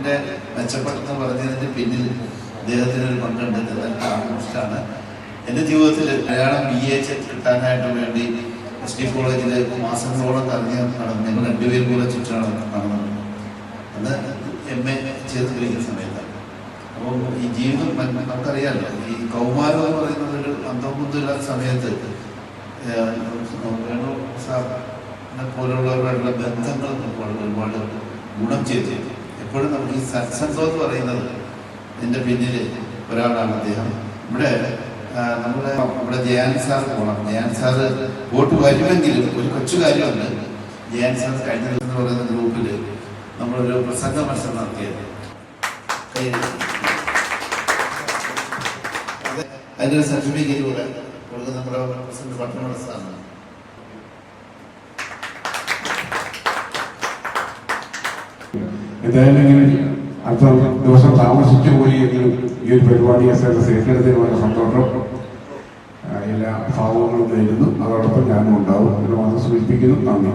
എന്റെ മെച്ചപ്പെട്ടെന്ന് പറഞ്ഞതിന്റെ പിന്നിൽ അദ്ദേഹത്തിന് ഒരു പങ്കുണ്ട്. എന്റെ ജീവിതത്തിൽ മലയാളം ബി എച്ച് കിട്ടാനായിട്ട് വേണ്ടി എസ് ഡി കോളേജിൽ മാസങ്ങളോളം കറങ്ങി നടന്നു ഞങ്ങൾ രണ്ടുപേരും കൂടെ ചുറ്റാണ് നടന്നത്. അന്ന് എം എ ചെയ്തുകൊണ്ടിരിക്കുന്ന സമയത്താണ് അപ്പോൾ ഈ ജീവിതം നമുക്കറിയാമല്ലോ ഈ കൗമാരം എന്ന് പറയുന്നത് ഒരു അന്തമുദ്ധമില്ലാത്ത സമയത്ത് വേണു സാറിനെ പോലുള്ളവരുടെ ബന്ധങ്ങൾ ഒരുപാട് ഗുണം ചെയ്തു എപ്പോഴും നമുക്ക് ഈ സത്സംഗം എന്ന് പറയുന്നത് ഇതിന്റെ പിന്നിൽ ഒരാളാണ് അദ്ദേഹം. ഇവിടെ നമ്മുടെ നമ്മുടെ ജയാൻ സാർ പോകണം ജയാൻ സാർ വോട്ട് വരുമെങ്കിലും ഒരു കൊച്ചു കാര്യമുണ്ട്. ജയാൻ സാർ കഴിഞ്ഞ ദിവസം എന്ന് പറയുന്ന ഗ്രൂപ്പിൽ നമ്മളൊരു പ്രസംഗ മത്സരം നടത്തിയത്. അതിന്റെ സർട്ടിഫിക്കറ്റ് കൂടെ കൊടുക്കുന്ന നമ്മുടെ പ്രസിഡന്റ് പട്ടണ സ്ഥാനം എന്തായാലും ഇങ്ങനെ അടുത്ത ദിവസം താമസിച്ചു പോയി എങ്കിലും ഈ ഒരു പരിപാടി ഏറ്റെടുത്തതിന് വളരെ സന്തോഷം. എല്ലാ ഭാവങ്ങളും നേരുന്നു. അതോടൊപ്പം ഞാനും ഉണ്ടാവും. എന്ന് മാത്രം സൂചിപ്പിക്കുന്നു. നന്ദി.